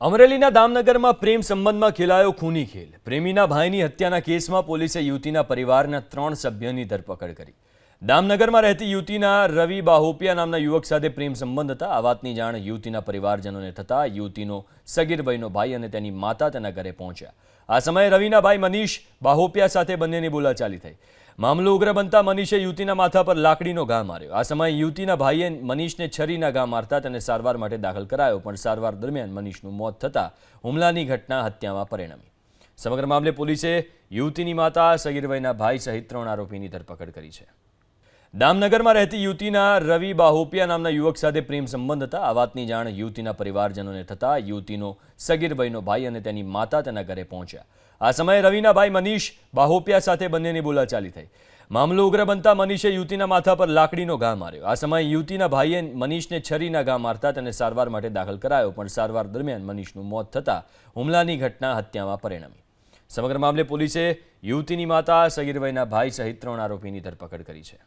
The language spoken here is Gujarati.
અમરેલીના દામનગરમાં પ્રેમ સંબંધમાં ખેલાયો ખૂની ખેલ. પ્રેમીના ભાઈની હત્યાના કેસમાં પોલીસે યુવતીના પરિવારના ત્રણ સભ્યોની ધરપકડ કરી. દામનગરમાં રહેતી યુવતીના રવિ બાહોપિયા નામના યુવક સાથે પ્રેમ સંબંધ હતા. આ વાતની જાણ યુવતીના પરિવારજનોને થતાં યુવતીનો સગીરભાઈનો ભાઈ અને તેની માતા તેના ઘરે પહોંચ્યા. આ સમયે રવિના ભાઈ મનીષ બાહોપિયા સાથે બંનેની બોલાચાલી થઈ. મામલો ઉગ્ર બનતા મનીષે યુવતીના માથા પર લાકડીનો ઘા માર્યો. આ સમયે યુવતીના ભાઈએ મનીષને છરીના ઘા મારતા તેને સારવાર માટે દાખલ કરાયો, પણ સારવાર દરમિયાન મનીષનું મોત થતાં હુમલાની ઘટના હત્યામાં પરિણમી. સમગ્ર મામલે પોલીસે યુવતીની માતા સગીરભાઈના ભાઈ સહિત ત્રણ આરોપીની ધરપકડ કરી છે. દામનગરમાં રહેતી યુવતીના રવિ બાહોપિયા નામના યુવક સાથે પ્રેમ સંબંધ હતા. આ વાતની જાણ યુવતીના પરિવારજનોને થતાં યુવતીનો સગીરભાઈનો ભાઈ અને તેની માતા તેના ઘરે પહોંચ્યા. આ સમયે રવિના ભાઈ મનીષ બાહોપિયા સાથે બંનેની બોલાચાલી થઈ. મામલો ઉગ્ર બનતા મનીષે યુવતીના માથા પર લાકડીનો ઘા માર્યો. આ સમયે યુવતીના ભાઈએ મનીષને છરીના ઘા મારતા તેને સારવાર માટે દાખલ કરાયો, પણ સારવાર દરમિયાન મનીષનું મોત થતાં હુમલાની ઘટના હત્યામાં પરિણમી. સમગ્ર મામલે પોલીસે યુવતીની માતા સગીરભાઈના ભાઈ સહિત ત્રણ આરોપીની ધરપકડ કરી છે.